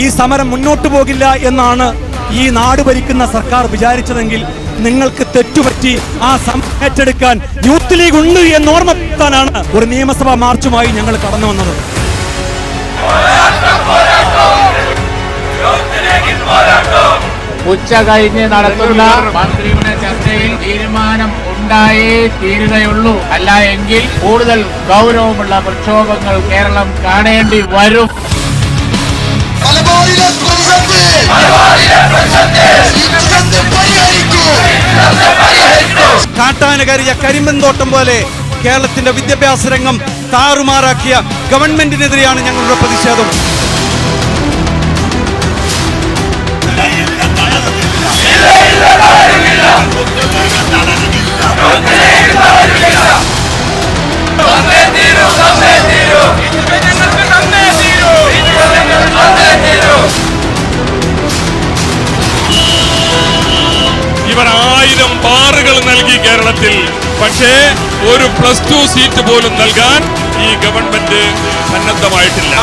ഈ സമരം മുന്നോട്ടു പോകില്ല എന്നാണ് ഈ നാട് ഭരിക്കുന്ന സർക്കാർ വിചാരിച്ചതെങ്കിൽ നിങ്ങൾക്ക് തെറ്റുപറ്റി ആ സമരം ഏറ്റെടുക്കാൻ യൂത്ത് ലീഗ് ഉണ്ട് എന്ന് ഓർമ്മപ്പെടുത്താനാണ് ഒരു നിയമസഭാ മാർച്ചുമായി ഞങ്ങൾ കടന്നു വന്നത്. ഉച്ച കഴിഞ്ഞ് നടത്തുന്ന മന്ത്രിയുടെ ചർച്ചയിൽ തീരുമാനം ഉണ്ടായേ തീരുകയുള്ളൂ. അല്ല എങ്കിൽ കൂടുതൽ ഗൗരവമുള്ള പ്രക്ഷോഭങ്ങൾ കേരളം കാണേണ്ടി വരും. മലബാറിലെ പ്രതിസന്ധി ഇതുകൊണ്ട് പരിഹരിക്കൂ കാട്ടാന കരിയ കരിമ്പൻതോട്ടം പോലെ കേരളത്തിന്റെ വിദ്യാഭ്യാസ രംഗം താറുമാറാക്കിയ ഗവൺമെന്റിനെതിരെയാണ് ഞങ്ങളുടെ പ്രതിഷേധം. ഇവർ ആയിരം ബാറുകൾ നൽകി കേരളത്തിൽ. പക്ഷേ ഒരു പ്ലസ് ടു സീറ്റ് പോലും നൽകാൻ ഈ ഗവൺമെന്റ് സന്നദ്ധമായിട്ടില്ല.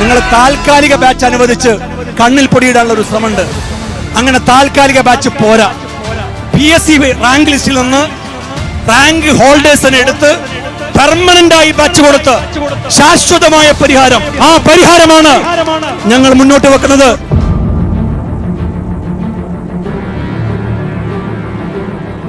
നിങ്ങൾ താൽക്കാലിക ബാച്ച് അനുവദിച്ച് കണ്ണിൽ പൊടിയിടാനുള്ള ഒരു ശ്രമമുണ്ട്. അങ്ങനെ താൽക്കാലിക ബാച്ച് പോരാ. പി എസ് സി റാങ്ക് ലിസ്റ്റിൽ നിന്ന് റാങ്ക് ഹോൾഡേഴ്സിനെ എടുത്ത് പെർമനന്റ് ആയി ബാച്ച് കൊടുത്ത് ശാശ്വതമായ പരിഹാരം. ആ പരിഹാരമാണ് ഞങ്ങൾ മുന്നോട്ട് വെക്കുന്നത്.